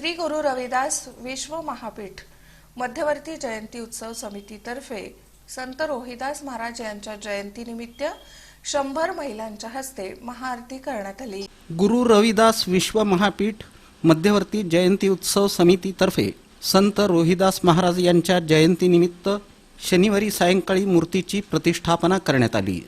श्री गुरु रविदास विश्व महापीठ मध्यवर्ती जयंती उत्सव समितीतर्फे संत रोहिदास महाराज यांच्या जयंतीनिमित्त शंभर महिलांच्या हस्ते महाआरती करण्यात आली. गुरु रविदास विश्व महापीठ मध्यवर्ती जयंती उत्सव समितीतर्फे संत रोहिदास महाराज यांच्या जयंतीनिमित्त शनिवारी सायंकाळी मूर्तीची प्रतिष्ठापना करण्यात आली.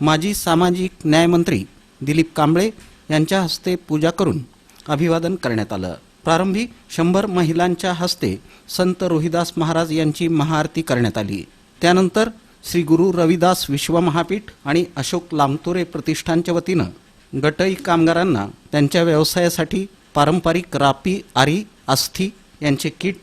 माजी सामाजिक न्यायमंत्री दिलीप कांबळे यांच्या हस्ते पूजा करून अभिवादन करण्यात आलं. प्रारंभी शंभर महिलांच्या हस्ते संत रोहिदास महाराज यांची महाआरती करण्यात आली. त्यानंतर श्री गुरु रविदास विश्वमहापीठ आणि अशोक लामतोरे प्रतिष्ठानच्या वतीनं गटई कामगारांना त्यांच्या व्यवसायासाठी पारंपरिक रापी आरी आस्थी यांचे किट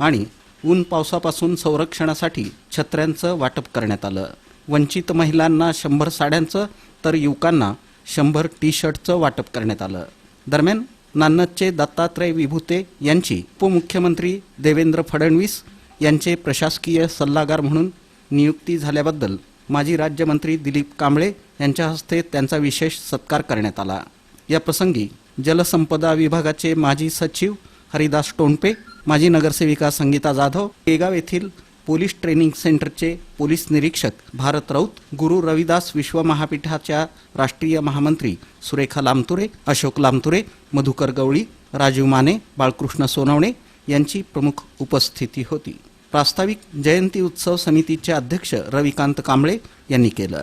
आणि ऊन पावसापासून संरक्षणासाठी छत्र्यांचं वाटप करण्यात आलं. वंचित महिलांना शंभर साड्यांचं तर युवकांना शंभर टी शर्टचं वाटप करण्यात आलं. दरम्यान नान्नजचे दत्तात्रय विभूते यांची उपमुख्यमंत्री देवेंद्र फडणवीस यांचे प्रशासकीय सल्लागार म्हणून नियुक्ती झाल्याबद्दल माजी राज्यमंत्री दिलीप कांबळे यांच्या हस्ते त्यांचा विशेष सत्कार करण्यात आला. या प्रसंगी जलसंपदा विभागाचे माजी सचिव हरिदास टोणपे माजी नगरसेविका संगीता जाधव केगाव येथील पोलीस ट्रेनिंग सेंटरचे पोलीस निरीक्षक भारत राऊत गुरु रविदास विश्व महापीठाच्या राष्ट्रीय महामंत्री सुरेखा लामतुरे अशोक लामतुरे मधुकर गवळी राजीव माने बाळकृष्ण सोनवणे यांची प्रमुख उपस्थिती होती. प्रास्ताविक जयंती उत्सव समितीचे अध्यक्ष रविकांत कांबळे यांनी केलं.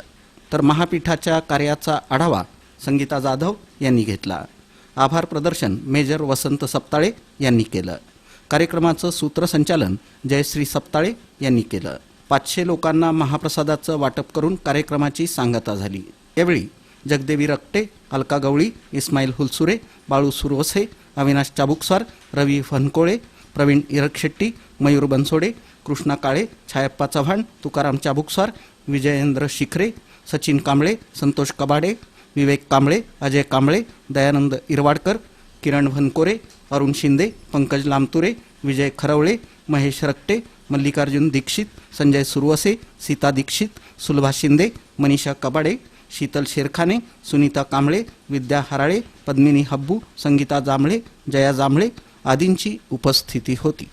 तर महापीठाच्या कार्याचा आढावा संगीता जाधव यांनी घेतला. आभार प्रदर्शन मेजर वसंत सप्ताळे यांनी केलं. कार्यक्रमाचं सूत्रसंचालन जयश्री सप्ताळे यांनी केलं. पाचशे लोकांना महाप्रसादाचं वाटप करून कार्यक्रमाची सांगता झाली. यावेळी जगदेवी रक्टे अलका गवळी इस्माईल हुलसुरे बाळू सुरवसे अविनाश चाबुकस्वार रवी फनकोळे प्रवीण इरकशेट्टी मयूर बनसोडे कृष्णा काळे छायप्पा चव्हाण तुकाराम चाबुकसार विजयेंद्र शिखरे सचिन कांबळे संतोष कबाडे विवेक कांबळे अजय कांबळे दयानंद इरवाडकर किरण भनकोरे अरुण शिंदे पंकज लामतुरे विजय खरवळे महेश रक्टे मल्लिकार्जुन दीक्षित संजय सुरवसे सीता दीक्षित सुलभा शिंदे मनीषा कबाडे शीतल शेरखाने सुनीता कांबळे विद्या हराळे पद्मिनी हब्बू संगीता जांभळे जया जांभळे आदींची उपस्थिती होती.